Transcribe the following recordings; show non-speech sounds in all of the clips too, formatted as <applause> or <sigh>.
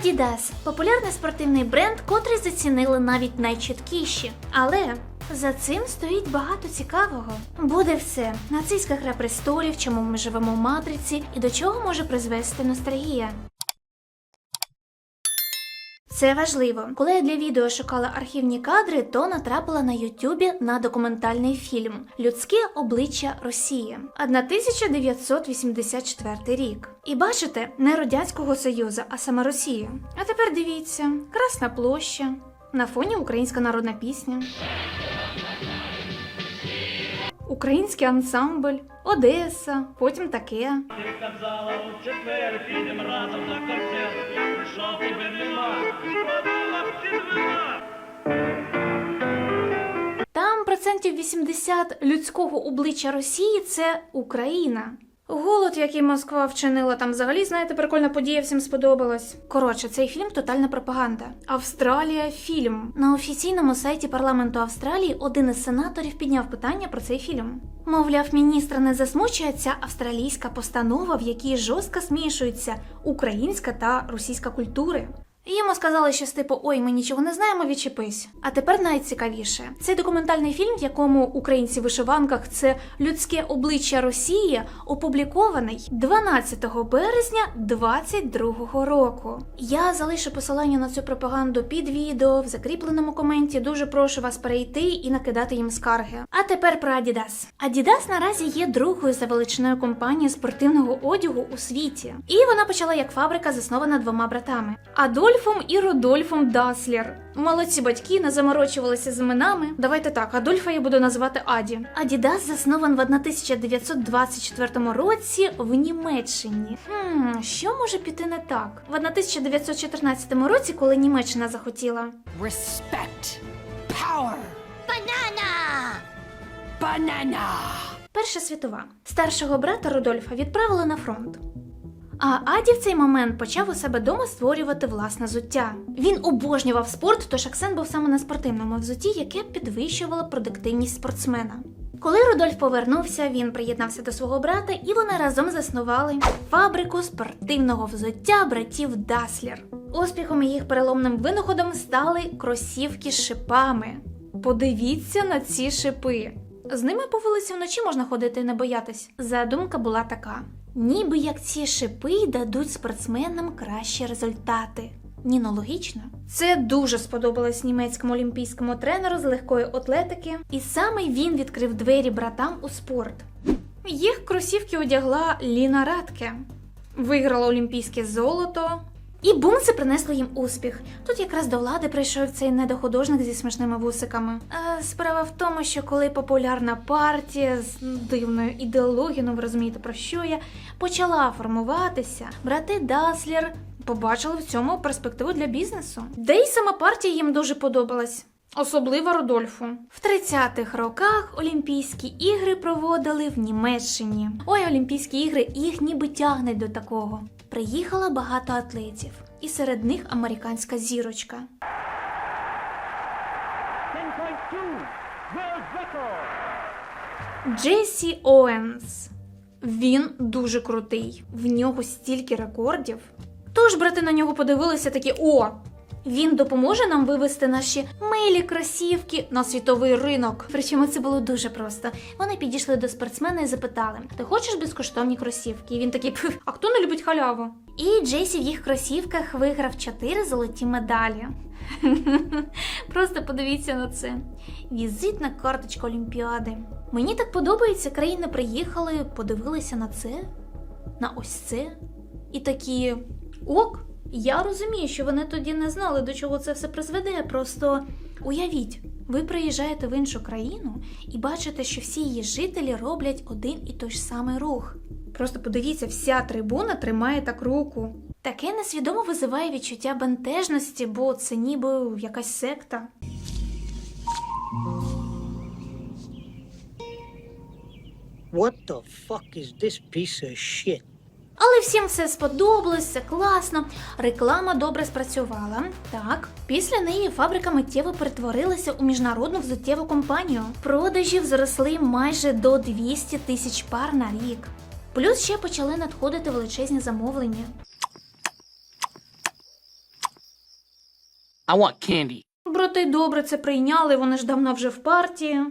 Adidas – популярний спортивний бренд, котрий зацінили навіть найчіткіші. Але за цим стоїть багато цікавого. Буде все: нацистська гра престолів, чому ми живемо в матриці і до чого може призвести ностальгія. Це важливо. Коли я для відео шукала архівні кадри, то натрапила на Ютубі на документальний фільм Людське обличчя Росії 1984 рік. І бачите, не Радянського Союзу, а саме Росію. А тепер дивіться: Красна площа, на фоні українська народна пісня. Український ансамбль, Одеса, потім таке. Там процентів 80 людського обличчя Росії це Україна. Голод, який Москва вчинила, там взагалі, знаєте, прикольна подія, всім сподобалась. Коротше, цей фільм тотальна пропаганда. Австралія фільм. На офіційному сайті парламенту Австралії один із сенаторів підняв питання про цей фільм. Мовляв, міністра не засмучує ця австралійська постанова, в якій жорстко змішуються українська та російська культури. Йому сказали, що з типу ой, ми нічого не знаємо, відчепись. А тепер найцікавіше. Цей документальний фільм, в якому українці в вишиванках це людське обличчя Росії, опублікований 12 березня 22 року. Я залишу посилання на цю пропаганду під відео в закріпленому коменті. Дуже прошу вас перейти і накидати їм скарги. А тепер про Adidas. Adidas наразі є другою за величиною компанією спортивного одягу у світі. І вона почала як фабрика, заснована двома братами Адольфом і Рудольфом Даслер. Молодці батьки не заморочувалися з іменами. Давайте так, Адольфа я буду називати Аді. Adidas заснований в 1924 році в Німеччині. Хм, що може піти не так? В 1914 році, коли Німеччина захотіла. Respect. Power. Banana. Banana. Перша світова. Старшого брата Рудольфа відправили на фронт. А Аді в цей момент почав у себе дома створювати власне взуття. Він обожнював спорт, тож акцент був саме на спортивному взутті, яке підвищувало продуктивність спортсмена. Коли Рудольф повернувся, він приєднався до свого брата, і вони разом заснували фабрику спортивного взуття братів Даслер. Успіхом їх переломним винаходом стали кросівки з шипами. Подивіться на ці шипи. З ними по вулиці вночі можна ходити і не боятись. Задумка була така: ніби як ці шипи дадуть спортсменам кращі результати. Ні, ну логічно. Це дуже сподобалось німецькому олімпійському тренеру з легкої атлетики, і саме він відкрив двері братам у спорт. Їх кросівки одягла Ліна Радке, виграла олімпійське золото. І бум це принесло їм успіх. Тут якраз до влади прийшов цей недохудожник зі смішними вусиками. Е, справа в тому, що коли популярна партія з дивною ідеологією, ну ви розумієте про що я, почала формуватися, брати Даслер побачили в цьому перспективу для бізнесу. Де й сама партія їм дуже подобалась. Особливо Рудольфу. В 30-х роках Олімпійські ігри проводили в Німеччині. Ой, Олімпійські ігри їх ніби тягнуть до такого. Приїхало багато атлетів, і серед них американська зірочка. 10.2, world record. Джесі Оуенс. Він дуже крутий. В нього стільки рекордів. Тож брати на нього подивилися такі: о! Він допоможе нам вивести наші милі кросівки на світовий ринок. Причому це було дуже просто. Вони підійшли до спортсмена і запитали: Ти хочеш безкоштовні кросівки? І він такий, а хто не любить халяву? І Джесі в їх кросівках виграв 4 золоті медалі. <laughs> Просто подивіться на це. Візитна карточка Олімпіади. Мені так подобається, країни приїхали, подивилися на це, на ось це. І такі ок. Я розумію, що вони тоді не знали, до чого це все призведе. Просто уявіть, ви приїжджаєте в іншу країну і бачите, що всі її жителі роблять один і той ж самий рух. Просто подивіться, вся трибуна тримає так руку. Таке несвідомо визиває відчуття бентежності, бо це ніби якась секта. What the fuck is this piece of shit? Але всім все сподобалось, все класно. Реклама добре спрацювала. Так, після неї фабрика миттєво перетворилася у міжнародну взуттєву компанію. Продажів зросли майже до 200 тисяч пар на рік. Плюс ще почали надходити величезні замовлення. I want candy. Брати добре це прийняли, вони ж давно вже в партії.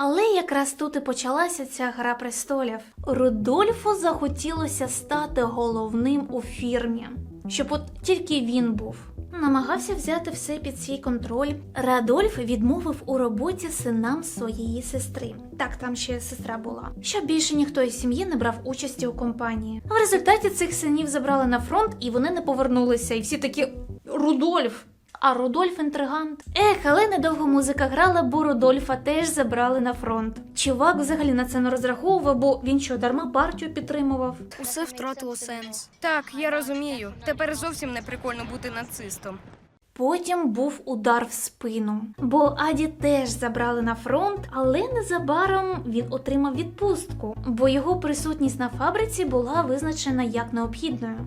Але якраз тут і почалася ця гра престолів. Рудольфу захотілося стати головним у фірмі, щоб от тільки він був. Намагався взяти все під свій контроль. Радольф відмовив у роботі синам своєї сестри. Так, там ще сестра була. Щоб більше ніхто із сім'ї не брав участі у компанії. В результаті цих синів забрали на фронт і вони не повернулися. І всі такі Рудольф. А Рудольф інтригант. Ех, але недовго музика грала, бо Рудольфа теж забрали на фронт. Чувак взагалі на це не розраховував, бо він що дарма партію підтримував. Усе втратило сенс. Так, я розумію. Тепер зовсім не прикольно бути нацистом. Потім був удар в спину, бо Аді теж забрали на фронт, але незабаром він отримав відпустку, бо його присутність на фабриці була визначена як необхідною.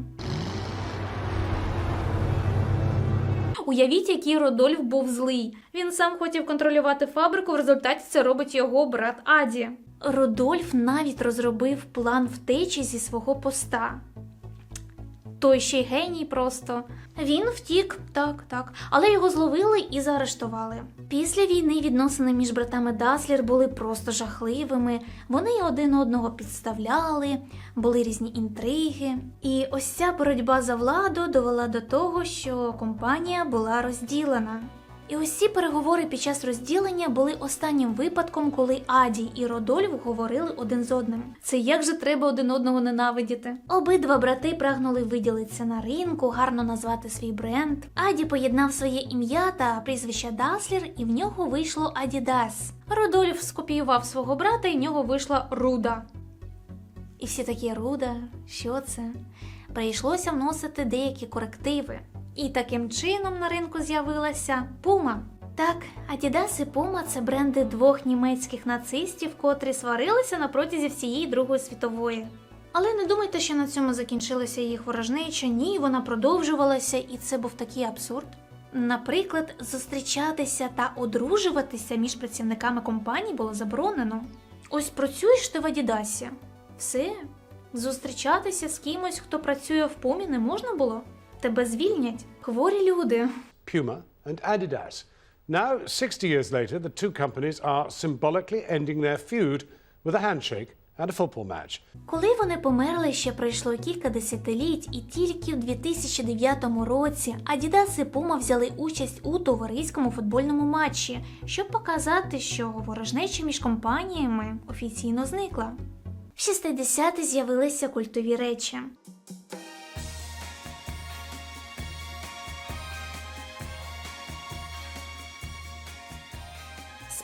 Уявіть, який Родольф був злий. Він сам хотів контролювати фабрику, в результаті це робить його брат Аді. Родольф навіть розробив план втечі зі свого поста. Той ще й геній просто. Він втік, так, так, але його зловили і заарештували. Після війни відносини між братами Даслер були просто жахливими. Вони один одного підставляли, були різні інтриги. І ось ця боротьба за владу довела до того, що компанія була розділена. І ці переговори під час розділення були останнім випадком, коли Аді і Родольф говорили один з одним. Це як же треба один одного ненавидіти? Обидва брати прагнули виділитися на ринку, гарно назвати свій бренд. Аді поєднав своє ім'я та прізвище Даслер, і в нього вийшло Адідас. Родольф скопіював свого брата, і в нього вийшла Руда. І всі такі Руда, що це? Прийшлося вносити деякі корективи. І таким чином на ринку з'явилася Пума. Так, Adidas і Puma – це бренди двох німецьких нацистів, котрі сварилися на протязі всієї Другої світової. Але не думайте, що на цьому закінчилася їх ворожнеча. Ні, вона продовжувалася, і це був такий абсурд. Наприклад, зустрічатися та одружуватися між працівниками компанії було заборонено. Ось працюєш ти в Адідасі. Все, зустрічатися з кимось, хто працює в помі, не можна було. Тебе звільнять. Хворі люди. Puma and Adidas. Now, 60 years later, the two companies are symbolically ending their feud with a handshake and a football match. Коли вони померли, ще пройшло кілька десятиліть, і тільки в 2009 році Adidas і Puma взяли участь у товариському футбольному матчі, щоб показати, що ворожнеча між компаніями офіційно зникла. В 60-ті з'явилися культові речі.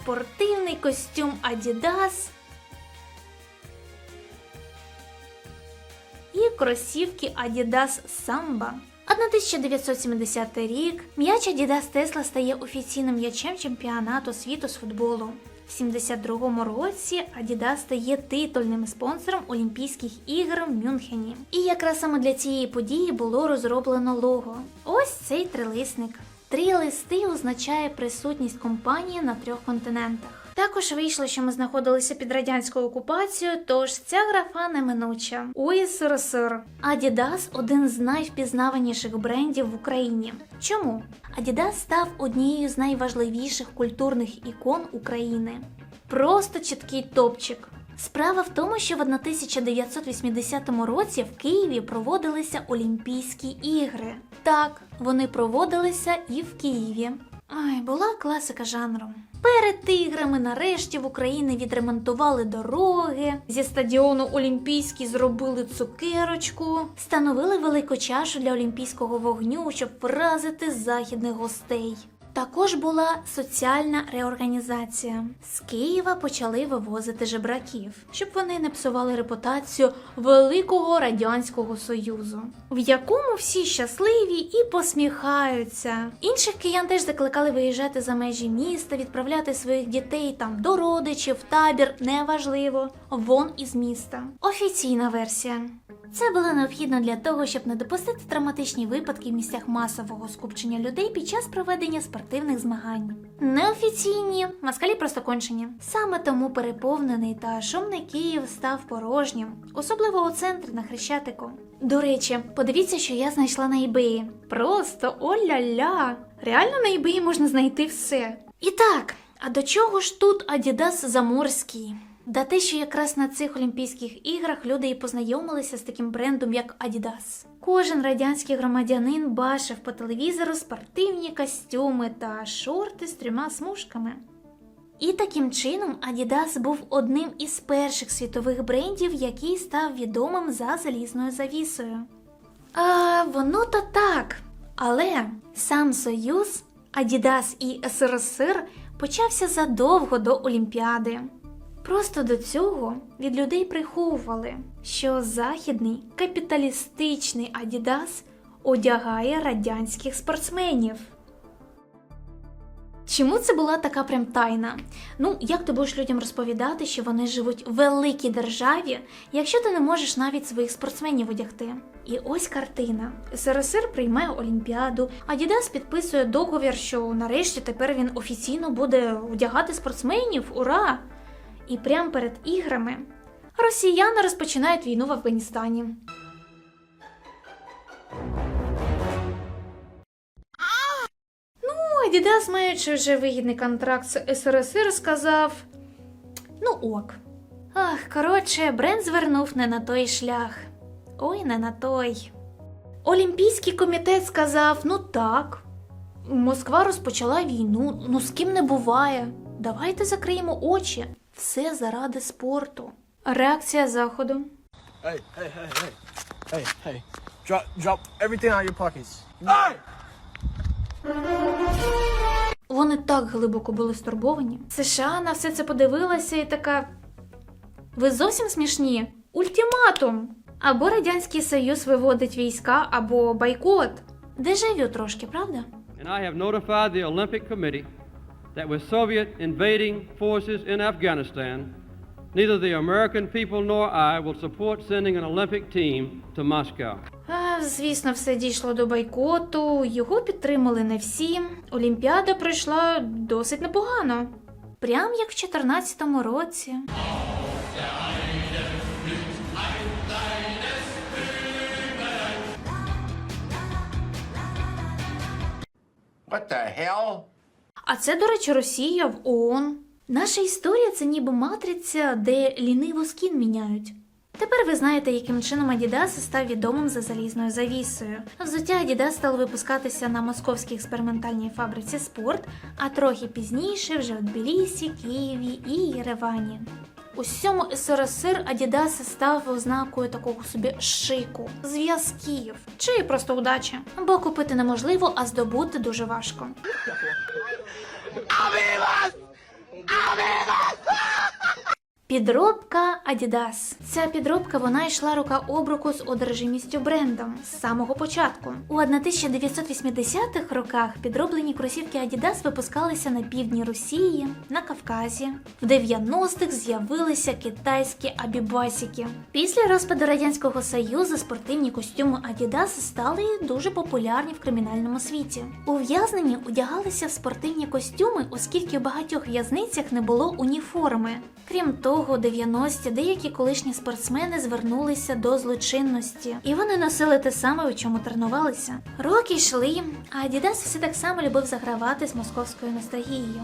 Спортивний костюм Adidas і кросівки Adidas Samba. 1970 рік м'яч Adidas Tesla стає офіційним м'ячем чемпіонату світу з футболу. В 72-му році Adidas стає титульним спонсором Олімпійських ігор в Мюнхені. І якраз саме для цієї події було розроблено лого. Ось цей трилисник. Три листи означає присутність компанії на трьох континентах. Також вийшло, що ми знаходилися під радянською окупацією, тож ця графа неминуча. УСРСР. Adidas – один з найвпізнаваніших брендів в Україні. Чому? Adidas став однією з найважливіших культурних ікон України. Просто чіткий топчик. Справа в тому, що в 1980 році в Києві проводилися Олімпійські ігри. Так, вони проводилися і в Києві. Ай, була класика жанру. Перед іграми нарешті в Україні відремонтували дороги, зі стадіону Олімпійський зробили цукерочку, встановили велику чашу для олімпійського вогню, щоб вразити західних гостей. Також була соціальна реорганізація. З Києва почали вивозити жебраків, щоб вони не псували репутацію Великого Радянського Союзу, в якому всі щасливі і посміхаються. Інших киян теж закликали виїжджати за межі міста, відправляти своїх дітей там до родичів, в табір, неважливо, вон із міста. Офіційна версія. Це було необхідно для того, щоб не допустити травматичні випадки в місцях масового скупчення людей під час проведення спортивних змагань. Неофіційні москалі просто кончені. Саме тому переповнений та шумний Київ став порожнім, особливо у центрі на Хрещатику. До речі, подивіться, що я знайшла на eBay. Просто о-ля-ля! Реально на eBay можна знайти все. І так, а до чого ж тут Адідас Заморський? Да те, що якраз на цих Олімпійських іграх люди і познайомилися з таким брендом, як Adidas. Кожен радянський громадянин бачив по телевізору спортивні костюми та шорти з трьома смужками. І таким чином Adidas був одним із перших світових брендів, який став відомим за залізною завісою. А воно то так. Але сам Союз, Adidas і СРСР почався задовго до Олімпіади. Просто до цього від людей приховували, що західний капіталістичний Адідас одягає радянських спортсменів. Чому це була така прям тайна? Ну, як ти будеш людям розповідати, що вони живуть в великій державі, якщо ти не можеш навіть своїх спортсменів одягти? І ось картина. СРСР приймає Олімпіаду, Адідас підписує договір, що нарешті тепер він офіційно буде одягати спортсменів. Ура! І прямо перед іграми росіяни розпочинають війну в Афганістані. Ну, Адідас, маючи вже вигідний контракт з СРСР, сказав: Ну ок. Ах, коротше, бренд звернув не на той шлях. Ой, не на той. Олімпійський комітет сказав: ну так. Москва розпочала війну, ну з ким не буває. Давайте закриємо очі. Все заради спорту. Реакція заходу. Hey, hey, hey, hey. Hey, hey. Drop drop everything out your pockets. Hey! Вони так глибоко були стурбовані. США на все це подивилася і така. Ви зовсім смішні? Ультиматум! Або Радянський Союз виводить війська, або бойкот. Дежавю трошки, правда? And I have notified the Olympic Committee that with Soviet invading forces in Afghanistan, neither the American people nor I will support sending an Olympic team to Moscow. А, звісно, все дійшло до бойкоту. Його підтримали не всі. Олімпіада пройшла досить непогано. Прям як в 14-му році. What the hell? А це, до речі, Росія в ООН. Наша історія це ніби матриця, де ліниво скін міняють. Тепер ви знаєте, яким чином Adidas став відомим за залізною завісою. Взуття Adidas стало випускатися на московській експериментальній фабриці спорт, а трохи пізніше вже в Тбілісі, Києві і Єревані. У всьому СРСР Adidas став ознакою такого собі шику, зв'язків чи просто удачі. Бо купити неможливо, а здобути дуже важко. Amigos! Amigos! Підробка Adidas. Ця підробка вона йшла рука об руку з одержимістю брендом з самого початку. У 1980-х роках підроблені кросівки Adidas випускалися на півдні Росії, на Кавказі. В 90-х з'явилися китайські абібасіки. Після розпаду радянського союзу спортивні костюми Adidas стали дуже популярні в кримінальному світі. Ув'язнені одягалися в спортивні костюми, оскільки у багатьох в'язницях не було уніформи. Крім того, у 90-ті деякі колишні спортсмени звернулися до злочинності, і вони носили те саме, у чому тренувалися. Роки йшли, а Адідас все так само любив загравати з московською ностальгією.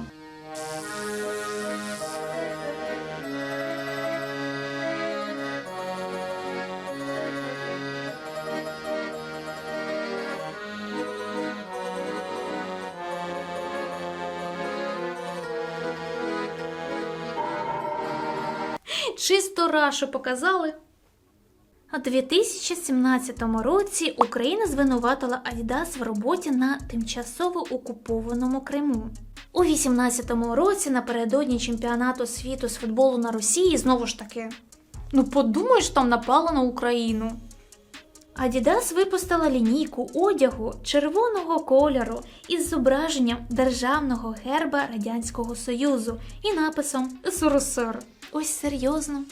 Чисто рашу показали. У 2017 році Україна звинуватила Adidas в роботі на тимчасово окупованому Криму. У 2018 році напередодні чемпіонату світу з футболу на Росії знову ж таки. Ну подумаєш, там напала на Україну. Adidas випустила лінійку одягу червоного кольору із зображенням державного герба Радянського Союзу і написом СРСР. Ось серйозно.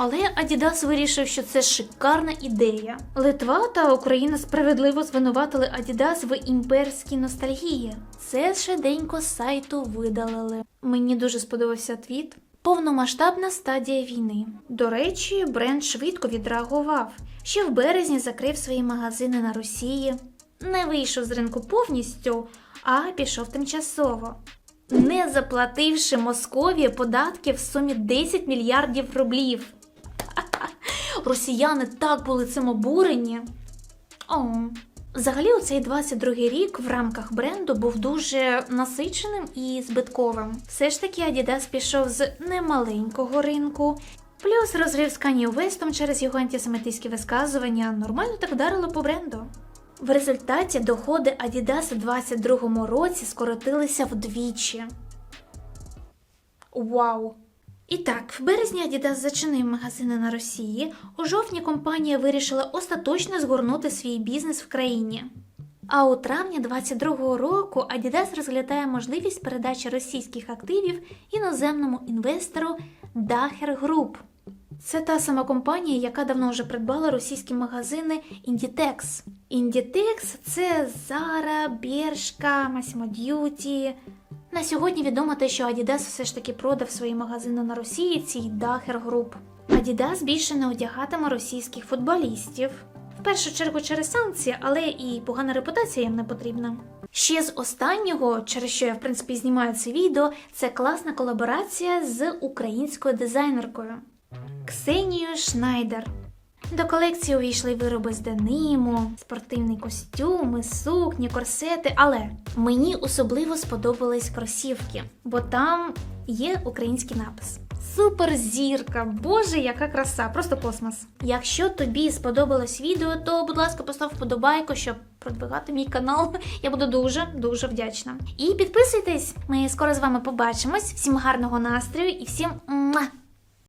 Але Adidas вирішив, що це шикарна ідея. Литва та Україна справедливо звинуватили Adidas в імперській ностальгії. Це швиденько сайту видалили. Мені дуже сподобався твіт. Повномасштабна стадія війни. До речі, бренд швидко відреагував. Ще в березні закрив свої магазини на Росії. Не вийшов з ринку повністю, а пішов тимчасово. Не заплативши Московії податки в сумі 10 мільярдів рублів. Росіяни так були цим обурені. О. Взагалі, у цей 22-й рік в рамках бренду був дуже насиченим і збитковим. Все ж таки, Adidas пішов з немаленького ринку. Плюс розрив з Кані Вестом через його антисемітські висказування нормально так вдарило по бренду. В результаті доходи Adidas у 22-му році скоротилися вдвічі. Вау! І так, в березні Adidas зачинив магазини на Росії. У жовтні компанія вирішила остаточно згорнути свій бізнес в країні. А у травні 22-го року Adidas розглядає можливість передачі російських активів іноземному інвестору Daher Group. Це та сама компанія, яка давно вже придбала російські магазини Inditex. Inditex – це Zara, Bershka, Massimo Dutti. На сьогодні відомо те, що Adidas все ж таки продав свої магазини на Росії цій Daher Group. Adidas більше не одягатиме російських футболістів. В першу чергу через санкції, але і погана репутація їм не потрібна. Ще з останнього, через що я в принципі знімаю це відео, це класна колаборація з українською дизайнеркою Ксенією Шнайдер. До колекції увійшли вироби з дениму, спортивні костюми, сукні, корсети. Але мені особливо сподобались кросівки, бо там є український напис. Суперзірка! Боже, яка краса! Просто космос. Якщо тобі сподобалось відео, то будь ласка, постав вподобайку, щоб продвигати мій канал. <laughs> Я буду дуже дуже вдячна. І підписуйтесь, ми скоро з вами побачимось. Всім гарного настрою і всім!